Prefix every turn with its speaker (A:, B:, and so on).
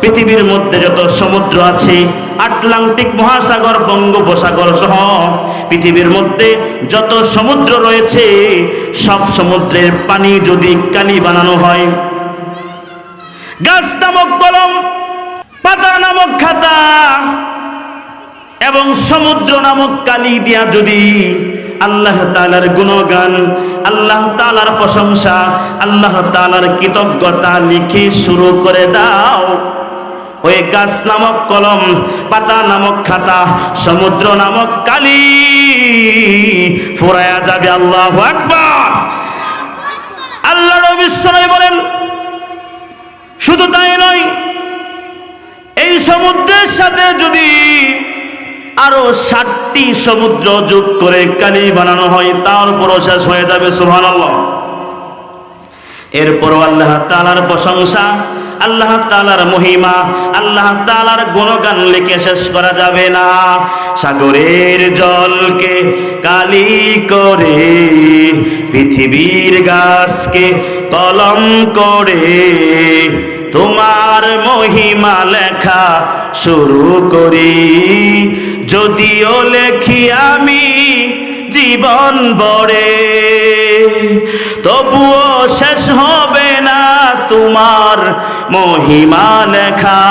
A: পৃথিবীর মধ্যে যত সমুদ্র আছে, আটলান্টিক মহাসাগর, বঙ্গোপসাগর সহ পৃথিবীর মধ্যে যত সমুদ্র রয়েছে, সব সমুদ্রের পানি যদি কালি বানানো হয়। গাছ নামক কলম, পাতা নামক খাতা এবং সমুদ্র নামক কালি দিয়া যদি আল্লাহ তালার গুণগান, আল্লাহ তালার প্রশংসা, আল্লাহ তালার কৃতজ্ঞতা লিখে শুরু করে দাও। ওই গাছ নামক কলম, পাতা নামক খাতা, সমুদ্র নামক কালি। ফুরায়া যাবে আল্লাহ আকবার। আল্লাহ সাল্লাল্লাহু বলেন, শুধু তাই নয়, এই সমুদ্রের সাথে যদি আরও ষাটটি সমুদ্র যোগ করে কালি বানানো হয়, তার শেষ হয়ে যাবে সুহান এরপরও আল্লাহ তালার প্রশংসা, আল্লাহ তালার মহিমা, আল্লাহ তালার গুণগান লিখে শেষ করা যাবে না। সাগরের জলকে কালি করে, পৃথিবীর গাছকে কলম করে, তোমার মহিমা লেখা শুরু করি। যদিও লেখি আমি জীবন বড়ে তবুও শেষ হবে না তোমার মহিমা লেখা।